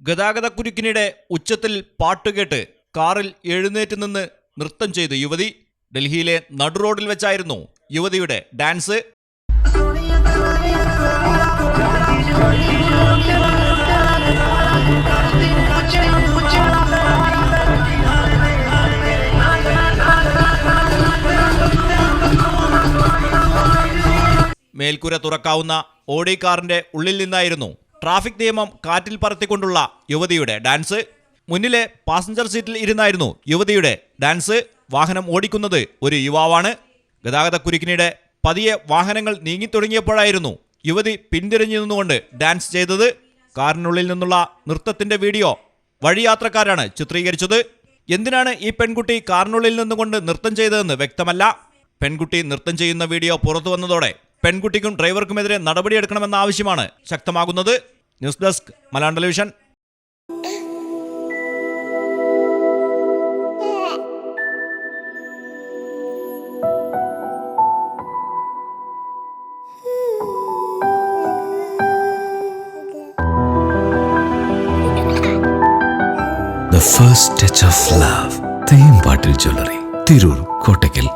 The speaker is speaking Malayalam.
ഗതാഗതക്കുരുക്കിനിടെ ഉച്ചത്തിൽ പാട്ടുകേട്ട് കാറിൽ എഴുന്നേറ്റ് നിന്ന് നൃത്തം ചെയ്തു യുവതി ഡൽഹിയിലെ നടുറോഡിൽ വെച്ചായിരുന്നു യുവതിയുടെ ഡാൻസ്. മേൽക്കൂര തുറക്കാവുന്ന ഓടി കാറിന്റെ ഉള്ളിൽ നിന്നായിരുന്നു ട്രാഫിക് നിയമം കാറ്റിൽ പറത്തിക്കൊണ്ടുള്ള യുവതിയുടെ ഡാൻസ്. മുന്നിലെ പാസഞ്ചർ സീറ്റിൽ ഇരുന്നായിരുന്നു യുവതിയുടെ ഡാൻസ്. വാഹനം ഓടിക്കുന്നത് ഒരു യുവാവാണ്. ഗതാഗതക്കുരുക്കിനിടെ പതിയെ വാഹനങ്ങൾ നീങ്ങിത്തുടങ്ങിയപ്പോഴായിരുന്നു യുവതി പിന്തിരിഞ്ഞു നിന്നുകൊണ്ട് ഡാൻസ് ചെയ്തത്. കാറിനുള്ളിൽ നിന്നുള്ള നൃത്തത്തിന്റെ വീഡിയോ വഴിയാത്രക്കാരാണ് ചിത്രീകരിച്ചത്. എന്തിനാണ് ഈ പെൺകുട്ടി കാറിനുള്ളിൽ നിന്നുകൊണ്ട് നൃത്തം ചെയ്തതെന്ന് വ്യക്തമല്ല. പെൺകുട്ടി നൃത്തം ചെയ്യുന്ന വീഡിയോ പുറത്തു വന്നതോടെ പെൺകുട്ടിക്കും ഡ്രൈവർക്കുമെതിരെ നടപടിയെടുക്കണമെന്ന ആവശ്യമാണ് ശക്തമാകുന്നത് news desk Malayalam television The first touch of love. Thembattil jewellery Tirur Kottakkal